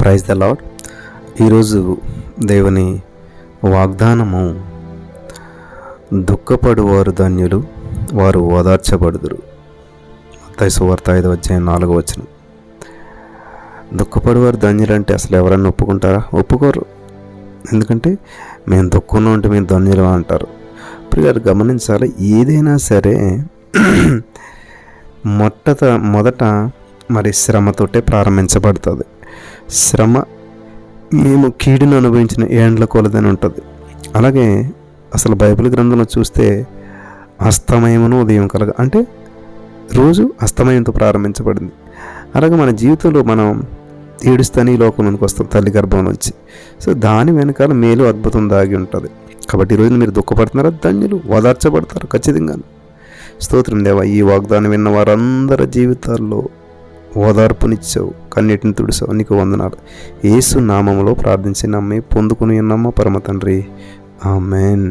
Praise the lord. ఈరోజు దేవుని వాగ్దానము దుఃఖపడువారు ధన్యులు వారు ఓదార్చబడుదురు. వార్త ఐదు అధ్యాయం నాలుగో వచ్చిన దుఃఖపడువారు ధన్యులు అంటే అసలు ఎవరన్నా ఒప్పుకుంటారా? ఒప్పుకోరు. ఎందుకంటే మేము దుఃఖంలో ఉంటే మేము ధన్యులు అంటారు. ఇప్పుడు గమనించాలి ఏదైనా సరే మొట్టత మొదట మరి శ్రమతోటే ప్రారంభించబడుతుంది. శ్రమ మేము కీడును అనుభవించిన ఏండ్ల కొలదని ఉంటుంది. అలాగే అసలు బైబిల్ గ్రంథంలో చూస్తే అస్తమయమును ఉదయం కలగ అంటే రోజు అస్తమయంతో ప్రారంభించబడింది. అలాగే మన జీవితంలో మనం ఏడుస్తని ఈ లోకంలోనికి వస్తాం తల్లి గర్భం నుంచి. సో దాని వెనకాల మేలు అద్భుతం దాగి ఉంటుంది. కాబట్టి ఈరోజు మీరు దుఃఖపడుతున్నారా? ధన్యులు ఓదార్చబడతారు ఖచ్చితంగా స్తోత్రం దేవా ఈ వాగ్దానం విన్న వారందరి జీవితాల్లో ఓదార్పునిచ్చావు కన్నీటిని తుడిసావు నీకు వందనాలు. ఏసు నామంలో ప్రార్థించి నమ్మి పొందుకుని ఉన్నామా పరమ తండ్రి ఆమెన్.